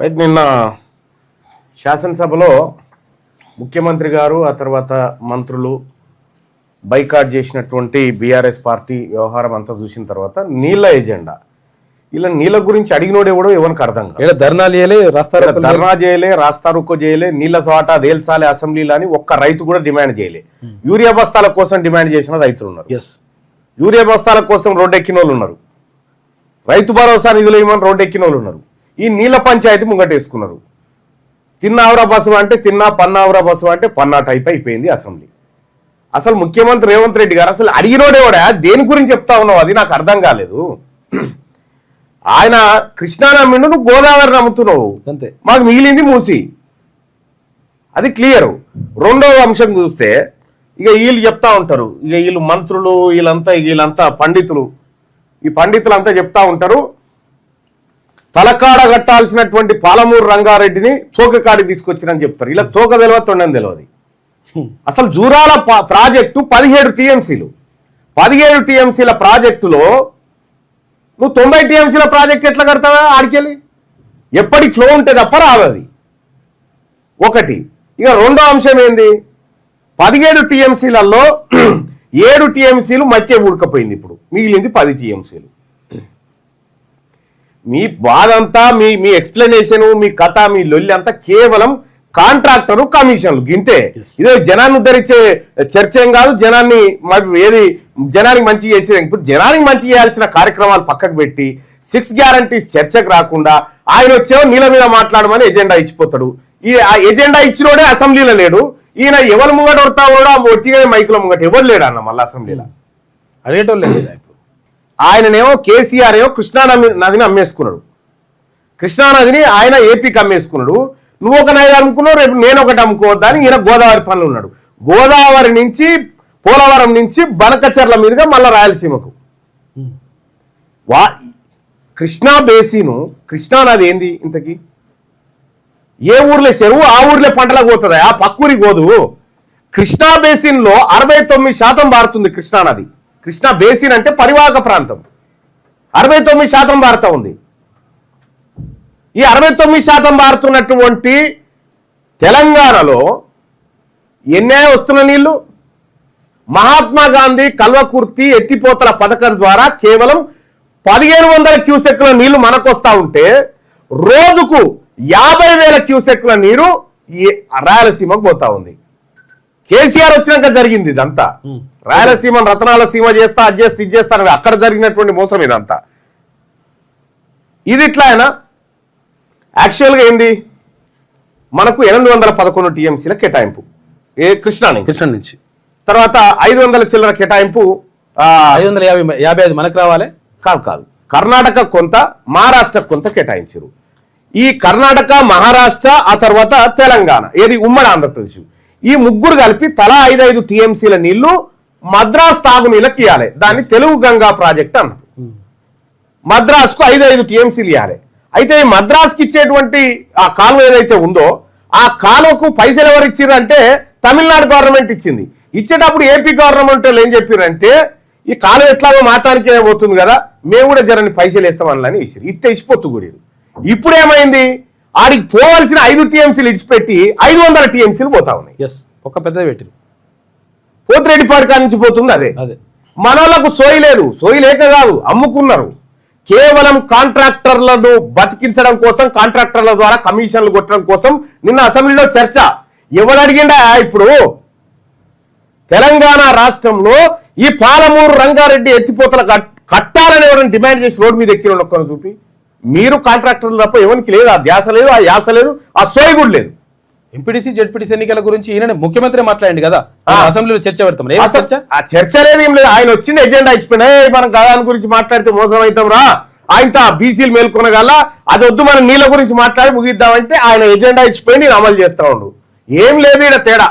అయితే నిన్న శాసనసభలో ముఖ్యమంత్రి గారు ఆ తర్వాత మంత్రులు బైకాట్ చేసినటువంటి బీఆర్ఎస్ పార్టీ వ్యవహారం అంతా చూసిన తర్వాత నీళ్ళ ఎజెండా. ఇలా నీళ్ళ గురించి అడిగినోడే కూడా ఎవరికి అర్థం కాదు. ధర్నాలు చేయలే రాస్తారు ధర్నా చేయలే రాస్తారుకో చేయలే నీళ్ళ సవాటా తేల్చాలి అసెంబ్లీలో అని ఒక్క రైతు కూడా డిమాండ్ చేయలే. యూరియా బస్తాల కోసం డిమాండ్ చేసిన రైతులు ఉన్నారు. ఎస్ యూరియా బస్తాల కోసం రోడ్డు ఎక్కిన వాళ్ళు ఉన్నారు. రైతు భరోసా నిధులు ఇవ్వమని రోడ్డు ఎక్కిన వాళ్ళు ఉన్నారు. ఈ నీళ్ళ పంచాయతీ ముంగటేసుకున్నారు తిన్నావురా బస్సు అంటే తిన్నా పన్నావురా బస్సు అంటే పన్నా టైప్ అయిపోయింది అసెంబ్లీ. అసలు ముఖ్యమంత్రి రేవంత్ రెడ్డి గారు అసలు అడిగినోడేవాడా దేని గురించి చెప్తా ఉన్నావు? అది నాకు అర్థం కాలేదు. ఆయన కృష్ణా నమ్మిండు నువ్వు గోదావరి నమ్ముతున్నావు. అంతే. మాకు మిగిలింది మూసి. అది క్లియర్. రెండవ అంశం చూస్తే ఇక వీళ్ళు చెప్తా ఉంటారు. ఇక వీళ్ళు మంత్రులు వీళ్ళంతా వీళ్ళంతా పండితులు. ఈ పండితులంతా చెప్తా ఉంటారు. తలకాడ కట్టాల్సినటువంటి పాలమూరు రంగారెడ్డిని తోకకాడికి తీసుకొచ్చిరని చెప్తారు. ఇలా తోక తెలియదు తొండని తెలియదు అసలు జూరాల ప్రాజెక్టు పదిహేడు టీఎంసీలు. పదిహేడు టీఎంసీల ప్రాజెక్టులో నువ్వు తొంభై టీఎంసీల ప్రాజెక్ట్ ఎట్లా కడతావా ఆడికెళ్ళి? ఎప్పటి ఫ్లో ఉంటే తప్ప రాదు అది ఒకటి ఇక రెండో అంశం ఏంది? పదిహేడు టీఎంసీలలో ఏడు టీఎంసీలు మట్టే ఉడకపోయింది ఇప్పుడు. మిగిలింది పది టీఎంసీలు. మీ బాధ అంతా మీ మీ ఎక్స్ప్లెనేషన్ మీ కథ మీ లొల్లి అంతా కేవలం కాంట్రాక్టరు కమిషన్లు గింతే. ఇదే జనాన్ని ఉద్ధరించే చర్చ ఏం కాదు జనాన్ని ఏది జనానికి మంచి చేసేది ఇప్పుడు జనానికి మంచి చేయాల్సిన కార్యక్రమాలు పక్కకు పెట్టి సిక్స్ గ్యారంటీస్ చర్చకు రాకుండా ఆయన వచ్చేవో నీళ్ళ మీద మాట్లాడమని ఎజెండా ఇచ్చిపోతాడు. ఈ ఆ ఎజెండా ఇచ్చినోడే అసెంబ్లీలో లేడు. ఈయన ఎవరు ముంగట వడతా కూడా ఒట్టిగా మైకుల ముంగట ఎవరు లేడు అన్న మళ్ళీ అసెంబ్లీలో? అడిగేటోళ్ళు లేదు ఆయననేమో కేసీఆర్ ఏమో కృష్ణా నదిని అమ్మేసుకున్నాడు. కృష్ణా నదిని ఆయన ఏపీకి అమ్మేసుకున్నాడు. నువ్వు ఒక నది అమ్ముకున్నావు రేపు నేను ఒకటి అమ్ముకోవద్దని అని ఈయన గోదావరి పనులు ఉన్నాడు. గోదావరి నుంచి పోలవరం నుంచి బనకచెర్ల మీదుగా మళ్ళీ రాయలసీమకు. వా కృష్ణా బేసిను కృష్ణా నది ఏంది ఇంతకీ? ఏ ఊర్లో చెరువు ఆ ఊర్లో పంటలకు పోతుంది? ఆ పక్కూరికి పోదు కృష్ణా బేసిన్లో అరవై తొమ్మిది శాతం మారుతుంది కృష్ణానది కృష్ణా బేసిన్ అంటే పరివాహక ప్రాంతం. అరవై తొమ్మిది శాతం భారత ఉంది. ఈ అరవై తొమ్మిది శాతం బారుతున్నటువంటి తెలంగాణలో ఎన్నే వస్తున్న నీళ్ళు? మహాత్మా గాంధీ కల్వకుర్తి ఎత్తిపోతల పథకం ద్వారా కేవలం పదిహేను వందల క్యూసెక్ల నీళ్ళు మనకు ఉంటే రోజుకు యాభై వేల క్యూసెక్ల నీరు ఈ రాయలసీమకు పోతా ఉంది. కేసీఆర్ వచ్చినాక జరిగింది ఇదంతా. రాయలసీమ రతనాల సీమ చేస్తా అది చేస్తా ఇది చేస్తా అని అక్కడ జరిగినటువంటి మోసం ఇదంతా. ఇది ఇట్లా అయినా యాక్చువల్గా ఏంది? మనకు ఎనిమిది వందల పదకొండు టీఎంసీల కేటాయింపు. ఏ కృష్ణా నుంచి? కృష్ణ నుంచి. తర్వాత ఐదు వందల చిల్లర కేటాయింపు ఆ, ఐదు వందల యాభై యాభై ఐదు మనకు రావాలి? కాదు కాదు. కర్ణాటక కొంత మహారాష్ట్ర కొంత కేటాయించారు. ఈ కర్ణాటక మహారాష్ట్ర ఆ తర్వాత తెలంగాణ. ఏది? ఉమ్మడి ఆంధ్రప్రదేశ్. ఈ ముగ్గురు కలిపి తలా ఐదు ఐదు టీఎంసీల నీళ్ళు మద్రాస్ తాగునీళ్ళకి ఇవ్వాలి దాన్ని తెలుగు గంగా ప్రాజెక్ట్ అన్నారు మద్రాస్కు ఐదు ఐదు టీఎంసీలు ఇవ్వాలి అయితే ఈ మద్రాస్కి ఇచ్చేటువంటి ఆ కాలువ ఏదైతే ఉందో ఆ కాలువకు పైసలు ఎవరు ఇచ్చారు అంటే తమిళనాడు గవర్నమెంట్ ఇచ్చింది. ఇచ్చేటప్పుడు ఏపీ గవర్నమెంట్ వాళ్ళు ఏం చెప్పారంటే ఈ కాలువ ఎట్లాగో మాతానికే పోతుంది కదా మేము కూడా జరని పైసలు ఇస్తామని ఇచ్చారు ఇస్తే ఇచ్చిపోతు కూడా ఇప్పుడు ఏమైంది ఆడికి పోవాల్సిన ఐదు టీఎంసీలు ఇడిచిపెట్టి ఐదు వందల టీఎంసీలు పోతా ఉన్నాయి. ఎస్ ఒక పెద్దది పెట్టిరు పోతిరెడ్డిపాడు కాడి నుంచి పోతుంది అదే. అదే. మనోళ్ళకు సోయి లేదు సోయి లేక కాదు అమ్ముకున్నారు. కేవలం కాంట్రాక్టర్లను బతికించడం కోసం కాంట్రాక్టర్ల ద్వారా కమిషన్లు కొట్టడం కోసం నిన్న అసెంబ్లీలో చర్చ. ఎవడు అడిగిండా ఇప్పుడు? తెలంగాణ రాష్ట్రంలో ఈ పాలమూరు రంగారెడ్డి ఎత్తిపోతల కట్- కట్టాలని ఎవరైనా డిమాండ్ చేసి రోడ్డు మీద ఎక్కిన ఒక్కరు చూపి. మీరు కాంట్రాక్టర్లు తప్ప ఎవరికి లేదు ఆ ధ్యాస లేదు ఆ యాస లేదు ఆ సోయి కూడా లేదు. ఎంపీటీసీ జడ్పీటీసీ ఎన్నికల గురించి ఈయన ముఖ్యమంత్రి మాట్లాడండి కదా. అసెంబ్లీలో చర్చ పెడతాం. ఆ చర్చ? లేదు ఏం లేదు. ఆయన వచ్చింది ఎజెండా ఇచ్చిపోయినా "ఏయ్, మనం గదాని గురించి మాట్లాడితే మోసం అవుతాం రా. ఆయనతో ఆ బీసీలు మేల్కొనగల అది వద్దు మనం నీళ్ళ గురించి మాట్లాడి ముగిద్దామంటే ఆయన ఎజెండా ఇచ్చిపోయి నేను అమలు చేస్తా ఉండు. ఏం లేదు ఈడ తేడా.